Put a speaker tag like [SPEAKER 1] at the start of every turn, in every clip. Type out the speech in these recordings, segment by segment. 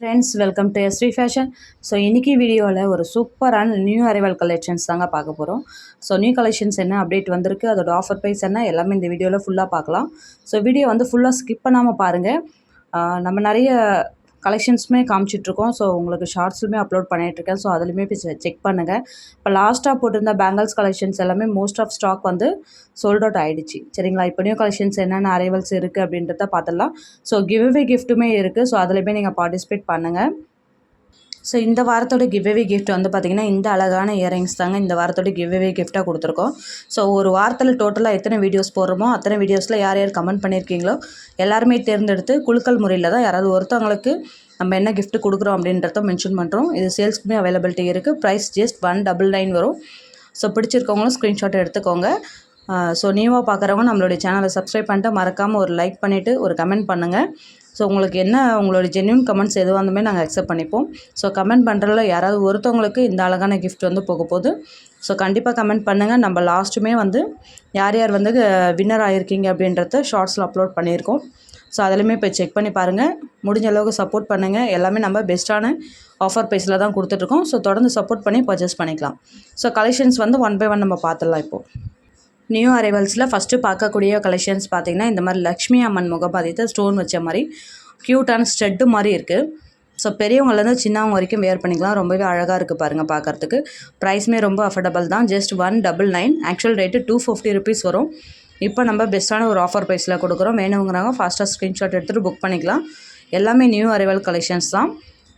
[SPEAKER 1] Friends welcome to SV fashion so இன்றைக்கி வீடியோவில் ஒரு சூப்பரான நியூ அரைவல் கலெக்ஷன்ஸ் தாங்க பார்க்க போகிறோம் ஸோ நியூ கலெக்ஷன்ஸ் என்ன அப்டேட் வந்திருக்கு அதோட ஆஃபர் ப்ரைஸ் என்ன எல்லாமே இந்த வீடியோவில் ஃபுல்லாக பார்க்கலாம். ஸோ வீடியோ வந்து ஃபுல்லாக ஸ்கிப் பண்ணாமல் பாருங்கள் நம்ம நிறைய கலெக்ஷன்ஸுமே காமிச்சிட்ருக்கோம். ஸோ உங்களுக்கு ஷார்ட்ஸுமே அப்லோட் பண்ணிகிட்ருக்கேன் ஸோ அதுலேயுமே போய் செக் பண்ணுங்கள் இப்போ லாஸ்ட்டாக போட்டிருந்த பேங்கிள்ஸ் கலெக்ஷன்ஸ் எல்லாமே மோஸ்ட் ஆஃப் ஸ்டாக் வந்து சோல்ட் அவுட் ஆகிடுச்சு சரிங்களா? இப்போ நியூ கலெக்ஷன்ஸ் என்னென்ன அரைவல்ஸ் இருக்குது அப்படின்றத பார்த்துடலாம் ஸோ கிவ்அவே கிஃப்ட்டுமே இருக்குது ஸோ அதுலேயுமே நீங்கள் பார்ட்டிசிபேட் பண்ணுங்கள் ஸோ இந்த வாரத்தோட கிவ்அவே கிஃப்ட் வந்து பார்த்திங்கன்னா இந்த அழகான இயரிங்ஸ் தாங்க இந்த வாரத்தோட கிவ்அவே கிஃப்ட்டாக கொடுத்துருக்கோம். ஸோ ஒரு வாரத்தில் டோட்டலாக எத்தனை வீடியோஸ் போடுறோமோ அத்தனை வீடியோஸில் யார் யார் கமெண்ட் பண்ணியிருக்கீங்களோ எல்லாருமே தேர்ந்தெடுத்து குலுக்கல் முறையில் தான் யாராவது ஒருத்தவங்களுக்கு நம்ம என்ன கிஃப்ட் கொடுக்குறோம் அப்படின்றத மென்ஷன் பண்ணுறோம் இது சேல்ஸ்க்குமே அவைலபிலிட்டி இருக்குது price just one double nine வரும். ஸோ பிடிச்சிருக்கவங்களும் ஸ்க்ரீன்ஷாட் எடுத்துக்கோங்க. ஸோ நியூவாக பார்க்குறவங்க நம்மளுடைய சேனலை சப்ஸ்கிரைப் பண்ணிட்டு மறக்காமல் ஒரு லைக் பண்ணிவிட்டு ஒரு கமெண்ட் பண்ணுங்கள் ஸோ உங்களுக்கு என்ன உங்களோட ஜென்யூன் கமெண்ட்ஸ் எதுவாக இருந்தாலுமே நாங்கள் அக்செப்ட் பண்ணிப்போம். ஸோ கமெண்ட் பண்ணுறதுல யாராவது ஒருத்தவங்களுக்கு இந்த அழகான கிஃப்ட் வந்து போக போகுது. ஸோ கண்டிப்பாக கமெண்ட் பண்ணுங்கள் நம்ம லாஸ்ட்டுமே வந்து யார் யார் வந்து வின்னர் ஆகிருக்கீங்க அப்படின்றத ஷார்ட்ஸில் அப்லோட் பண்ணியிருக்கோம். ஸோ அதிலுமே போய் செக் பண்ணி பாருங்கள் முடிஞ்ச அளவுக்கு சப்போர்ட் பண்ணுங்கள் எல்லாமே நம்ம பெஸ்ட்டான ஆஃபர் ப்ரைஸில் தான் கொடுத்துட்ருக்கோம் ஸோ தொடர்ந்து சப்போர்ட் பண்ணி பர்ச்சேஸ் பண்ணிக்கலாம். ஸோ கலெக்ஷன்ஸ் வந்து ஒன் பை ஒன் நம்ம பார்த்துடலாம் இப்போது நியூ அரைவல்ஸில் ஃபஸ்ட்டு பார்க்கக்கூடிய கலெக்ஷன்ஸ் பார்த்தீங்கன்னா இந்த மாதிரி லக்ஷ்மி அம்மன் முகபாதித்த ஸ்டோன் வச்ச மாதிரி க்யூட்டான ஸ்டெட்டு மாதிரி இருக்குது ஸோ பெரியவங்கலேருந்து சின்னவங்க வரைக்கும் வேர் பண்ணிக்கலாம். ரொம்பவே அழகாக இருக்குது பாருங்கள் பார்க்குறதுக்கு. ப்ரைஸுமே ரொம்ப அஃபோர்டபுள் தான். Just one double nine actual rate two fifty rupees வரும். இப்போ நம்ம பெஸ்ட்டான ஒரு ஆஃபர் ப்ரைஸில் கொடுக்குறோம். வேணுங்கிறவங்க ஃபாஸ்ட்டாக ஸ்க்ரீன்ஷாட் எடுத்துகிட்டு புக் பண்ணிக்கலாம். எல்லாமே நியூ அரைவல் கலெக்ஷன்ஸ் தான்.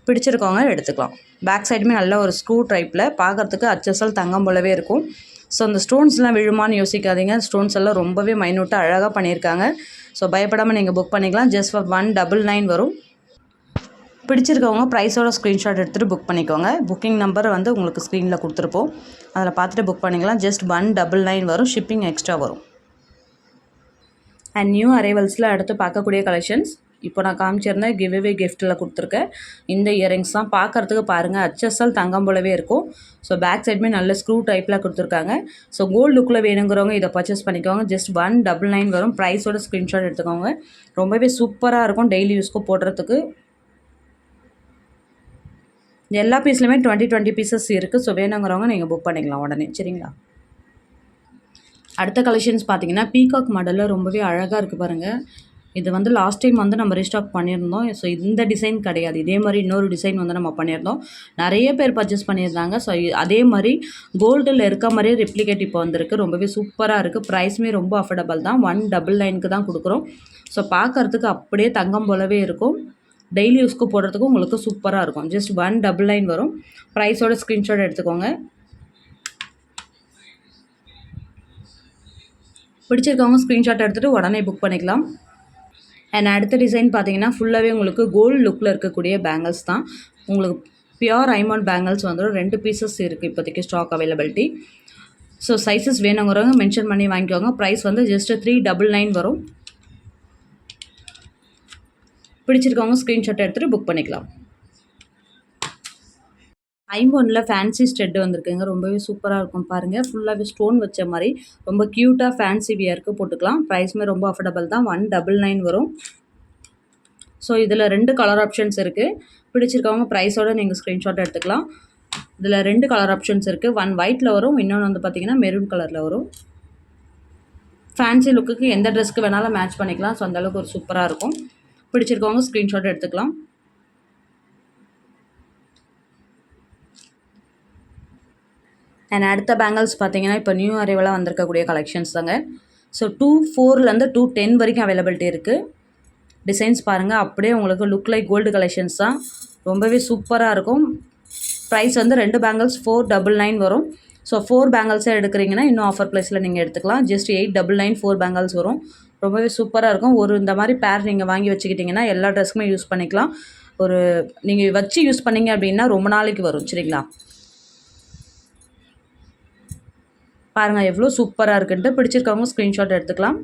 [SPEAKER 1] பிடிச்சிருக்கவங்க எடுத்துக்கலாம். பேக் சைடுமே நல்ல ஒரு ஸ்க்ரூ டைப்பில் பார்க்குறதுக்கு அச்சசல் தங்கம் போலவே இருக்கும். ஸோ அந்த ஸ்டோன்ஸ்லாம் விழுமான்னு யோசிக்காதீங்க. ஸ்டோன்ஸ் எல்லாம் ரொம்பவே மைனூட்டாக அழகாக பண்ணியிருக்காங்க. ஸோ பயப்படாமல் நீங்கள் புக் பண்ணிக்கலாம். Just for one double nine வரும். பிடிச்சிருக்கவங்க ப்ரைஸோட ஸ்க்ரீன்ஷாட் எடுத்துகிட்டு புக் பண்ணிக்கோங்க. புக்கிங் நம்பர் வந்து உங்களுக்கு ஸ்க்ரீனில் கொடுத்துருப்போம். அதில் பார்த்துட்டு புக் பண்ணிக்கலாம். ஜஸ்ட் ஒன் டபுள் நைன் வரும். ஷிப்பிங் எக்ஸ்ட்ரா வரும். அண்ட் நியூ அரைவல்ஸில் அடுத்து பார்க்கக்கூடிய கலெக்ஷன்ஸ் இப்போ நான் காமிச்சிருந்தேன் கிவ்அவே கிஃப்ட்டில் கொடுத்துருக்கேன் இந்த இயரிங்ஸ் தான். பார்க்குறதுக்கு பாருங்கள் ஹச்எஸ்எல் தங்கம் போலவே இருக்கும். ஸோ பேக் சைடுமே நல்ல ஸ்க்ரூ டைப்பில் கொடுத்துருக்காங்க. ஸோ கோல்டு லுக்கில் வேணுங்கிறவங்க இதை பர்ச்சேஸ் பண்ணிக்கோங்க. ஜஸ்ட் ஒன் டபுள் நைன் வரும். ப்ரைஸோட ஸ்க்ரீன்ஷாட் எடுத்துக்கோங்க. ரொம்பவே சூப்பராக இருக்கும் டெய்லி யூஸ்க்கு போடுறதுக்கு. எல்லா பீஸ்லையுமே டுவெண்ட்டி டுவெண்ட்டி பீசஸ் இருக்குது ஸோ வேணுங்கிறவங்க நீங்கள் புக் பண்ணிக்கலாம் உடனே. சரிங்களா? அடுத்த கலெக்ஷன்ஸ் பார்த்தீங்கன்னா பீகாக் மாடலில் ரொம்பவே அழகாக இருக்குது பாருங்கள் இது வந்து லாஸ்ட் டைம் வந்து நம்ம ரீஸ்டாக் பண்ணியிருந்தோம். ஸோ இந்த டிசைன் கிடையாது. இதே மாதிரி இன்னொரு டிசைன் வந்து நம்ம பண்ணியிருந்தோம். நிறைய பேர் பர்ச்சேஸ் பண்ணியிருந்தாங்க. ஸோ அதே மாதிரி கோல்டில் இருக்க மாதிரியே ரெப்ளிகேட் இப்போ வந்திருக்கு. ரொம்பவே சூப்பராக இருக்குது ப்ரைஸுமே ரொம்ப அஃபோர்டபுள் தான். ஒன் டபுள் நைனுக்கு தான் கொடுக்குறோம். ஸோ பார்க்குறதுக்கு அப்படியே தங்கம் போலவே இருக்கும். டெய்லி யூஸ்க்கு போடுறதுக்கும் உங்களுக்கு சூப்பராக இருக்கும். ஜஸ்ட் ஒன் டபுள் நைன் வரும். ப்ரைஸோட ஸ்க்ரீன்ஷாட் எடுத்துக்கோங்க. பிடிச்சிருக்கவங்க ஸ்க்ரீன்ஷாட் எடுத்துகிட்டு உடனே புக் பண்ணிக்கலாம். அண்ட் அடுத்த டிசைன் பார்த்தீங்கன்னா ஃபுல்லாகவே உங்களுக்கு கோல்டு லுக்கில் இருக்கக்கூடிய பேங்கிள்ஸ் தான். உங்களுக்கு பியோர் ஐமான் பேங்கிள்ஸ் வந்துடும் ரெண்டு பீசஸ் இருக்குது இப்போதைக்கு ஸ்டாக் அவைலபிலிட்டி ஸோ சைஸஸ் வேணுங்கிறவங்க மென்ஷன் பண்ணி வாங்கிக்கோங்க. ப்ரைஸ் வந்து ஜஸ்ட் த்ரீ டபுள் நைன் வரும். பிடிச்சிருக்கவங்க ஸ்க்ரீன்ஷாட் எடுத்துகிட்டு புக் பண்ணிக்கலாம். ஐம்போனில் ஃபேன்சி ஸ்டெட் வந்திருக்குங்க. ரொம்பவே சூப்பராக இருக்கும் பாருங்கள் ஃபுல்லாகவே ஸ்டோன் வச்ச மாதிரி ரொம்ப க்யூட்டாக ஃபேன்சி வியருக்கு போட்டுக்கலாம். ப்ரைஸுமே ரொம்ப அஃபோர்டபுள் தான். ஒன் டபுள் நைன் வரும். ஸோ இதில் ரெண்டு கலர் ஆப்ஷன்ஸ் இருக்குது பிடிச்சிருக்கவங்க ப்ரைஸோட நீங்கள் ஸ்க்ரீன்ஷாட் எடுத்துக்கலாம். இதில் ரெண்டு கலர் ஆப்ஷன்ஸ் இருக்குது ஒன் ஒயிட்டில் வரும். இன்னொன்று வந்து பார்த்தீங்கன்னா மெரூன் கலரில் வரும். ஃபேன்சி லுக்குக்கு எந்த ட்ரெஸ்க்கு வேணாலும் மேட்ச் பண்ணிக்கலாம். ஸோ அந்தளவுக்கு ஒரு சூப்பராக இருக்கும். பிடிச்சிருக்கவங்க ஸ்க்ரீன்ஷாட் எடுத்துக்கலாம். அண்ட் அடுத்த பேங்கிள்ஸ் பார்த்தீங்கன்னா இப்போ நியூ அரைவலாக வந்திருக்கக்கூடிய கலெக்ஷன்ஸ் தாங்க. ஸோ டூ ஃபோர்லேருந்து டூ டென் வரைக்கும் அவைலபிலிட்டி இருக்குது டிசைன்ஸ் பாருங்கள் அப்படியே உங்களுக்கு லுக் லைக் கோல்டு கலெக்ஷன்ஸ் தான். ரொம்பவே சூப்பராக இருக்கும். ப்ரைஸ் வந்து ரெண்டு பேங்கிள்ஸ் ஃபோர் டபுள் நைன் வரும். ஸோ ஃபோர் பேங்கிள்ஸே எடுக்கிறீங்கன்னா இன்னும் ஆஃபர் ப்ரைஸில் நீங்கள் எடுத்துக்கலாம். Just eight double nine four bangles வரும். ரொம்பவே சூப்பராக இருக்கும். ஒரு இந்த மாதிரி பேர் நீங்கள் வாங்கி வச்சுக்கிட்டிங்கன்னா எல்லா ட்ரெஸ்க்குமே யூஸ் பண்ணிக்கலாம். ஒரு நீங்கள் வச்சு யூஸ் பண்ணீங்க அப்படின்னா ரொம்ப நாளைக்கு வரும் சரிங்களா? பாருங்கள் எவ்வளோ சூப்பராக இருக்குன்ட்டு பிடிச்சிருக்கவங்க ஸ்க்ரீன்ஷாட் எடுத்துக்கலாம்.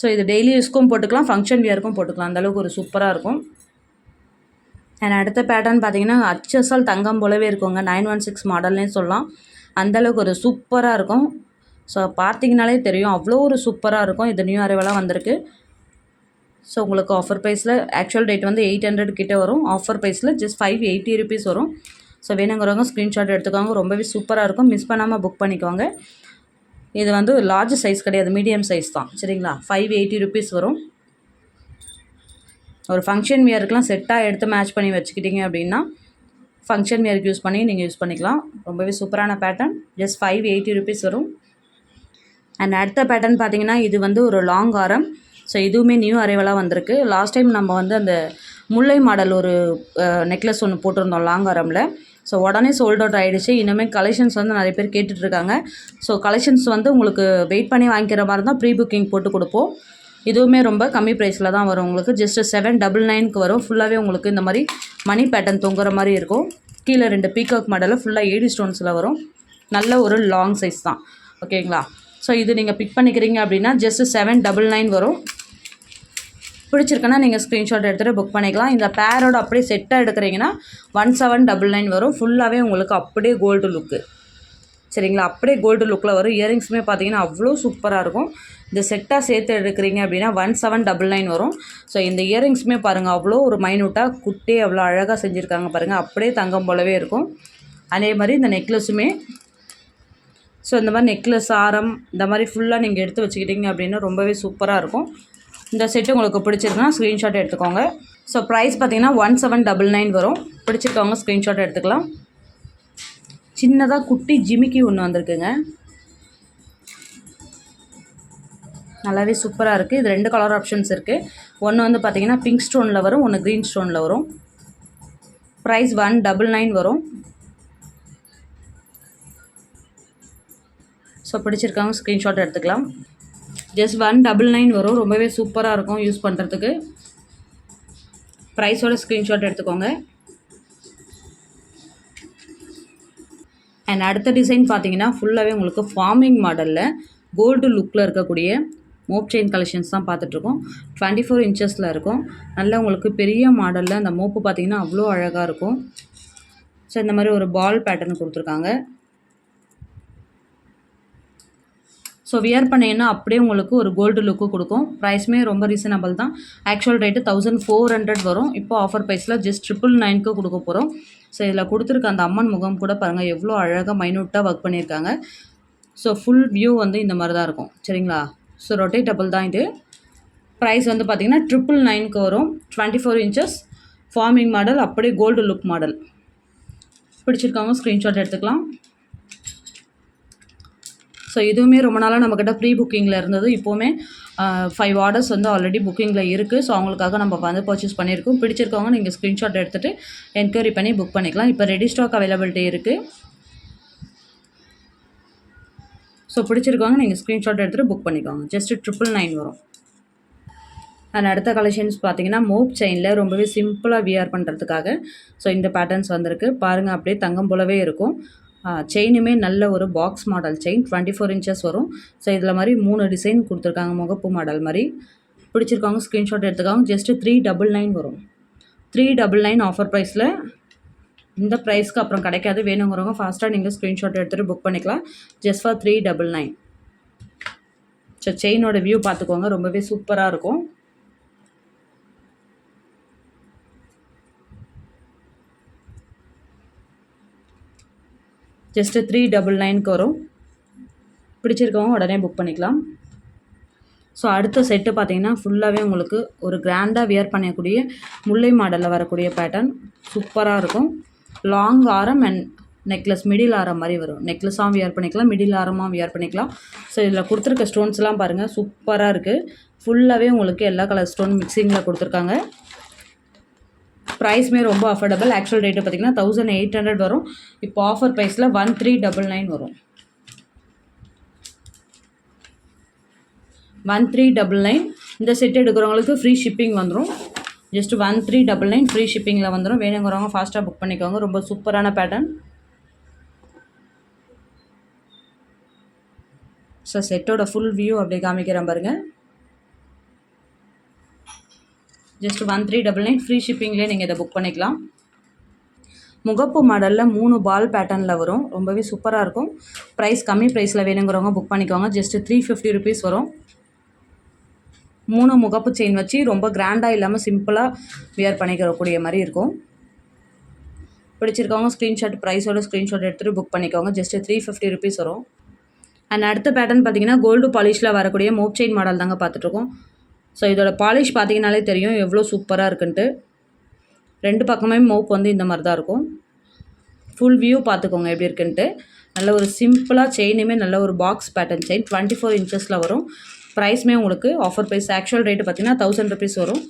[SPEAKER 1] ஸோ இது டெய்லி யூஸ்க்கும் போட்டுக்கலாம் ஃபங்க்ஷன் வியருக்கும் போட்டுக்கலாம். அந்தளவுக்கு ஒரு சூப்பராக இருக்கும். அண்ட் அடுத்த பேட்டர்ன் பார்த்தீங்கன்னா அச்சசால் தங்கம் போலவே இருக்குங்க. நைன் ஒன் சிக்ஸ் மாடல்னே சொல்லலாம். அந்தளவுக்கு ஒரு சூப்பராக இருக்கும். ஸோ பார்த்தீங்கனாலே தெரியும் அவ்வளோ ஒரு சூப்பராக இருக்கும். இது நியூ அரைவலாக வந்திருக்கு. ஸோ உங்களுக்கு ஆஃபர் ப்ரைஸில் ஆக்சுவல் ரேட் வந்து எயிட் ஹண்ட்ரட் கிட்டே வரும். ஆஃபர் ப்ரைஸில் ஜஸ்ட் ஃபைவ் எயிட்டி ருபீஸ் வரும். ஸோ வேணுங்கிறவங்க ஸ்க்ரீன்ஷாட் எடுத்துக்கோங்க. ரொம்பவே சூப்பராக இருக்கும். மிஸ் பண்ணாமல் புக் பண்ணிக்கோங்க. இது வந்து லார்ஜ் சைஸ் கிடையாது. மீடியம் சைஸ் தான். சரிங்களா? ஃபைவ் எயிட்டி ருபீஸ் வரும். ஒரு ஃபங்க்ஷன் வியருக்குலாம் செட்டாக எடுத்து மேட்ச் பண்ணி வச்சுக்கிட்டீங்க அப்படின்னா ஃபங்க்ஷன் வியருக்கு யூஸ் பண்ணி நீங்கள் யூஸ் பண்ணிக்கலாம். ரொம்பவே சூப்பரான pattern just five eighty rupees வரும். அண்ட் அடுத்த பேட்டர்ன் பார்த்தீங்கன்னா இது வந்து ஒரு லாங் ஆரம் ஸோ இதுவுமே நியூ அரைவலாக வந்திருக்கு. லாஸ்ட் டைம் நம்ம வந்து அந்த முல்லை மாடல் ஒரு நெக்லஸ் ஒன்று போட்டிருந்தோம் லாங் ஆரமில் ஸோ உடனே சோல்ட் அவுட் ஆகிடுச்சு இனிமேல் கலெக்ஷன்ஸ் வந்து நிறைய பேர் கேட்டுட்ருக்காங்க. ஸோ கலெக்ஷன்ஸ் வந்து உங்களுக்கு வெயிட் பண்ணி வாங்கிக்கிற மாதிரி தான் ப்ரீ புக்கிங் போட்டு கொடுப்போம். இதுவுமே ரொம்ப கம்மி ப்ரைஸில் தான் வரும் உங்களுக்கு. ஜஸ்ட்டு செவன் டபுள் நைனுக்கு வரும். ஃபுல்லாகவே உங்களுக்கு இந்த மாதிரி மணி பேட்டர்ன் தொங்குற மாதிரி இருக்கும். கீழே ரெண்டு பீகாக் மாடலில் ஃபுல்லாக ஏடி ஸ்டோன்ஸில் வரும். நல்ல ஒரு லாங் சைஸ் தான். ஓகேங்களா ஸோ இது நீங்கள் பிக் பண்ணிக்கிறீங்க அப்படின்னா ஜஸ்ட்டு செவன் டபுள் நைன் வரும். பிடிச்சிருக்குன்னா நீங்கள் ஸ்க்ரீன்ஷாட் எடுத்துகிட்டு புக் பண்ணிக்கலாம். இந்த பேரோட அப்படியே செட்டாக எடுக்கிறீங்கன்னா ஒன் செவன் டபுள் நைன் வரும். ஃபுல்லாகவே உங்களுக்கு அப்படியே கோல்டு லுக்கு சரிங்களா? அப்படியே கோல்டு லுக்கில் வரும். இயரிங்ஸுமே பார்த்தீங்கன்னா அவ்வளோ சூப்பராக இருக்கும். இந்த செட்டாக சேர்த்து எடுக்கிறீங்க அப்படின்னா ஒன் செவன் டபுள் நைன் வரும். ஸோ இந்த இயரிங்ஸுமே பாருங்கள் அவ்வளோ ஒரு மைனூட்டாக குட்டே அவ்வளோ அழகாக செஞ்சுருக்காங்க பாருங்கள் அப்படியே தங்கம் போலவே இருக்கும். அதே மாதிரி இந்த நெக்லஸுமே ஸோ இந்த மாதிரி நெக்லஸ் ஆரம் இந்த மாதிரி ஃபுல்லாக நீங்கள் எடுத்து வச்சுக்கிட்டிங்க அப்படின்னா ரொம்பவே சூப்பராக இருக்கும். இந்த செட்டு உங்களுக்கு பிடிச்சிருக்குன்னா ஸ்க்ரீன்ஷாட் எடுத்துக்கோங்க. ஸோ ப்ரைஸ் பார்த்தீங்கன்னா ஒன் செவன் டபுள் நைன் வரும். பிடிச்சிருக்கவங்க ஸ்க்ரீன்ஷாட் எடுத்துக்கலாம். சின்னதாக குட்டி ஜிமிக்கி ஒன்று வந்திருக்குங்க. நல்லாவே சூப்பராக இருக்குது இது ரெண்டு கலர் ஆப்ஷன்ஸ் இருக்குது ஒன்று வந்து பார்த்தீங்கன்னா பிங்க் ஸ்டோனில் வரும் ஒன்று க்ரீன் ஸ்டோனில் வரும். ப்ரைஸ் ஒன் டபுள் நைன் வரும். ஸோ பிடிச்சிருக்காங்க ஸ்க்ரீன்ஷாட் எடுத்துக்கலாம். ஜஸ்ட் ஒன் டபுள் நைன் வரும். ரொம்பவே சூப்பராக இருக்கும் யூஸ் பண்ணுறதுக்கு ப்ரைஸோட ஸ்க்ரீன்ஷாட் எடுத்துக்கோங்க. அண்ட் அடுத்த டிசைன் பார்த்தீங்கன்னா ஃபுல்லாகவே உங்களுக்கு ஃபார்மிங் மாடலில் கோல்டு லுக்கில் இருக்கக்கூடிய மோப் செயின் கலெக்ஷன்ஸ் தான் பார்த்துட்ருக்கோம் டுவெண்ட்டி ஃபோர் இன்ச்சஸில் இருக்கும். நல்லா உங்களுக்கு பெரிய மாடலில் அந்த மோப்பு பார்த்தீங்கன்னா அவ்வளோ அழகாக இருக்கும். ஸோ இந்த மாதிரி ஒரு பால் பேட்டர்ன் கொடுத்துருக்காங்க. ஸோ வியர் பண்ணிங்கன்னா அப்படியே உங்களுக்கு ஒரு கோல்டு லுக்கு கொடுக்கும். ப்ரைஸுமே ரொம்ப ரீசனபிள் தான். Actual rate thousand four hundred வரும். இப்போ ஆஃபர் ப்ரைஸில் ஜஸ்ட் ட்ரிபிள் நைனுக்கு கொடுக்க போகிறோம் ஸோ இதில் கொடுத்துருக்க அந்த அம்மன் முகம் கூட பாருங்கள் எவ்வளோ அழகாக மைனூட்டாக ஒர்க் பண்ணியிருக்காங்க. ஸோ ஃபுல் வியூ வந்து இந்த மாதிரி தான் இருக்கும். சரிங்களா? ஸோ ரொட்டேட்டபிள் தான் இது. ப்ரைஸ் வந்து பார்த்திங்கன்னா ட்ரிபிள் நைனுக்கு வரும். Twenty four inches forming model அப்படியே கோல்டு லுக் மாடல் பிடிச்சிருக்காங்க ஸ்க்ரீன்ஷாட் எடுத்துக்கலாம். ஸோ இதுவுமே ரொம்ப நாளாக நம்மக்கிட்ட ப்ரீ புக்கிங்கில் இருந்தது. இப்போவுமே ஃபைவ் ஆர்டர்ஸ் வந்து ஆல்ரெடி புக்கிங்கில் இருக்குது ஸோ அவங்களுக்காக நம்ம வந்து பர்ச்சேஸ் பண்ணியிருக்கோம். பிடிச்சிருக்கவங்க நீங்கள் ஸ்க்ரீன்ஷாட் எடுத்துகிட்டு என்கொயரி பண்ணி புக் பண்ணிக்கலாம். இப்போ ரெடி ஸ்டாக் அவைலபிலிட்டி இருக்குது ஸோ பிடிச்சிருக்கவங்க நீங்கள் ஸ்க்ரீன்ஷாட் எடுத்துகிட்டு புக் பண்ணிக்கோங்க. ஜஸ்ட்டு ட்ரிபிள் நைன் வரும். அண்ட் அடுத்த கலெக்ஷன்ஸ் பார்த்தீங்கன்னா மோப் செயினில் ரொம்பவே சிம்பிளாக வியர் பண்ணுறதுக்காக ஸோ இந்த பேட்டர்ன்ஸ் வந்திருக்கு. பாருங்கள் அப்படியே தங்கம் போலவே இருக்கும். செயினுமே நல்ல ஒரு box model chain twenty four inches வரும். ஸோ இதில் மாதிரி மூணு டிசைன் கொடுத்துருக்காங்க முகப்பு மாடல் மாதிரி. பிடிச்சிருக்காங்க ஸ்க்ரீன்ஷாட் எடுத்துக்காங்க ஜஸ்ட்டு த்ரீ டபுள் நைன் வரும். த்ரீ டபுள் நைன் ஆஃபர் ப்ரைஸில் இந்த ப்ரைஸ்க்கு அப்புறம் கிடைக்காது வேணுங்கிறவங்க ஃபாஸ்ட்டாக நீங்கள் ஸ்க்ரீன்ஷாட் எடுத்துகிட்டு புக் பண்ணிக்கலாம். Just for three double nine so செயினோட view பார்த்துக்கோங்க ரொம்பவே சூப்பராக இருக்கும். ஜஸ்ட்டு த்ரீ டபுள் நைனுக்கு வரும். பிடிச்சிருக்கவங்க உடனே புக் பண்ணிக்கலாம். ஸோ அடுத்த செட்டு பார்த்தீங்கன்னா ஃபுல்லாகவே உங்களுக்கு ஒரு கிராண்டாக வியர் பண்ணக்கூடிய முல்லை மாடலில் வரக்கூடிய பேட்டர்ன் சூப்பராக இருக்கும். லாங் ஆரம் அண்ட் நெக்லஸ் மிடில் ஆரம் மாதிரி வரும். நெக்லஸாகவும் வியர் பண்ணிக்கலாம் மிடில் ஆரமாக வியர் பண்ணிக்கலாம். ஸோ இதில் கொடுத்துருக்க ஸ்டோன்ஸ்லாம் பாருங்கள் சூப்பராக இருக்குது ஃபுல்லாகவே உங்களுக்கு எல்லா கலர் ஸ்டோன் மிக்சிங்கில் கொடுத்துருக்காங்க. ப்ரைஸ்மே ரொம்ப அஃபோர்டபுள் ஆக்சுவல் ரேட்டு பார்த்தீங்கன்னா தௌசண்ட் எயிட் ஹண்ட்ரட் வரும். இப்போ ஆஃபர் ப்ரைஸில் ஒன் த்ரீ டபுள் நைன் வரும். ஒன் த்ரீ டபுள் நைன் இந்த செட் எடுக்கிறவங்களுக்கு ஃப்ரீ ஷிப்பிங் வந்துடும் just one three double nine free ஷிப்பிங்கில் வந்துடும் வேணுங்கிறவங்க ஃபாஸ்ட்டாக புக் பண்ணிக்கோங்க. ரொம்ப சூப்பரான பேட்டர்ன் ஸோ செட்டோட ஃபுல் வியூ அப்படியே காமிக்கிறேன் பாருங்கள் just one three double nine free ஷிப்பிங்லேயே நீங்கள் இதை புக் பண்ணிக்கலாம். முகப்பு மாடலில் மூணு பால் பேட்டர்னில் வரும். ரொம்பவே சூப்பராக இருக்கும். ப்ரைஸ் கம்மி ப்ரைஸில் வேணுங்கிறவங்க புக் பண்ணிக்கோங்க. ஜஸ்ட்டு த்ரீ ஃபிஃப்டி ருபீஸ் வரும். மூணு முகப்பு செயின் வச்சு ரொம்ப கிராண்டாக இல்லாமல் சிம்பிளாக வியர் பண்ணிக்கிறக்கூடிய மாதிரி இருக்கும். பிடிச்சிருக்கவங்க ஸ்க்ரீன்ஷாட் ப்ரைஸோட ஸ்க்ரீன்ஷாட் எடுத்துகிட்டு புக் பண்ணிக்கோங்க. ஜஸ்ட் த்ரீ ஃபிஃப்டி ருபீஸ் வரும். அண்ட் அடுத்த பேட்டர்ன் பார்த்தீங்கன்னா கோல்டு பாலிஷில் வரக்கூடிய மோப் செயின் மாடல் தாங்க பார்த்துட்ருக்கோம் ஸோ இதோட பாலிஷ் பார்த்தீங்கனாலே தெரியும். எவ்வளோ சூப்பராக இருக்குன்ட்டு. ரெண்டு பக்கமே மோப் வந்து இந்த மாதிரி தான் இருக்கும். ஃபுல் வியூ பார்த்துக்கோங்க எப்படி இருக்குன்ட்டு. நல்ல ஒரு சிம்பிளாக செயினுமே நல்ல ஒரு box pattern chain twenty four இன்ச்சஸில் வரும். ப்ரைஸ்மே உங்களுக்கு ஆஃபர் ப்ரைஸ் ஆக்சுவல் ரேட்டு பார்த்தீங்கன்னா தௌசண்ட் ருபீஸ் வரும்.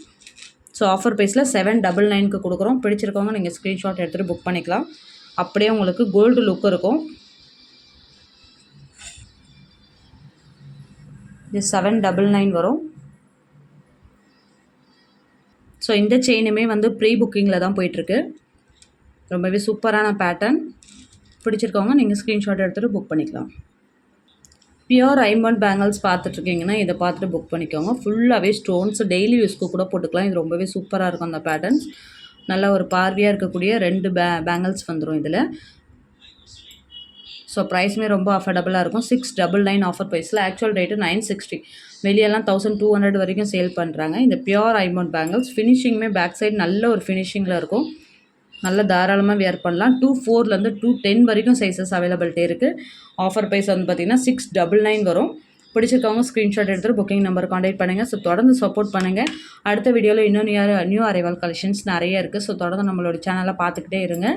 [SPEAKER 1] ஸோ ஆஃபர் ப்ரைஸில் செவன் டபுள் நைனுக்கு கொடுக்குறோம். பிடிச்சிருக்கவங்க நீங்கள் ஸ்க்ரீன்ஷாட் எடுத்துகிட்டு புக் பண்ணிக்கலாம். அப்படியே உங்களுக்கு கோல்டு லுக் இருக்கும். இது செவன் டபுள் நைன் வரும். ஸோ இந்த செயினுமே வந்து ப்ரீ புக்கிங்கில் தான் போயிட்டுருக்கு. ரொம்பவே சூப்பரான பேட்டர்ன் பிடிச்சிருக்கவங்க நீங்கள் ஸ்க்ரீன்ஷாட் எடுத்துகிட்டு புக் பண்ணிக்கலாம். பியோர் ஐமண்ட் பேங்கிள்ஸ் பார்த்துட்ருக்கீங்கன்னா இதை பார்த்துட்டு புக் பண்ணிக்கோங்க. ஃபுல்லாகவே ஸ்டோன்ஸ் டெய்லி யூஸ்க்கு கூட போட்டுக்கலாம். இது ரொம்பவே சூப்பராக இருக்கும் அந்த பேட்டர்ன்ஸ் நல்ல ஒரு பார்வையாக இருக்கக்கூடிய ரெண்டு பே பேங்கிள்ஸ் வந்துடும் இதில். ஸோ ப்ரைஸுமே ரொம்ப அஃபர்டபுளாக இருக்கும். சிக்ஸ் டபுள் நைன் ஆஃபர் ப்ரைஸில் ஆக்சுவல் ரேட்டு நைன் சிக்ஸ்டி வெளியெல்லாம் தௌசண்ட் டூ ஹண்ட்ரட் வரைக்கும் சேல் பண்ணுறாங்க இந்த பியோர் ஐமௌண்ட் பேங்கிள்ஸ் ஃபினிஷிங்குமே பேக் சைடு நல்ல ஒரு ஃபினிஷிங்கில் இருக்கும். நல்ல தாராளமாக வியர் பண்ணலாம். டூ ஃபோர்லேருந்து டூ டென் வரைக்கும் சைஸஸ் அவைலபிலிட்டி இருக்குது ஆஃபர் ப்ரைஸ் வந்து பார்த்திங்கன்னா சிக்ஸ் டபுள் நைன் வரும். பிடிச்சிருக்கவங்க ஸ்க்ரீன்ஷாட் எடுத்துகிட்டு புக்கிங் நம்பர் காண்டாக்ட் பண்ணுங்கள் ஸோ தொடர்ந்து சப்போர்ட் பண்ணுங்கள் அடுத்த வீடியோவில் இன்னும் நியூ நியூ அரைவல் கலெக்ஷன்ஸ் நிறைய இருக்குது ஸோ தொடர்ந்து நம்மளோட சேனலை பார்த்துக்கிட்டே இருங்க.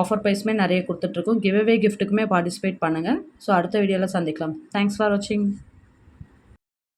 [SPEAKER 1] ஆஃபர் ப்ரைஸுமே நிறைய கொடுத்துட்ருக்கோம் கிவ்அவே கிஃப்ட்டுக்குமே பார்ட்டிசிபேட் பண்ணுங்கள் ஸோ அடுத்த வீடியோவில் சந்திக்கலாம். தேங்க்ஸ் ஃபார் வாட்சிங்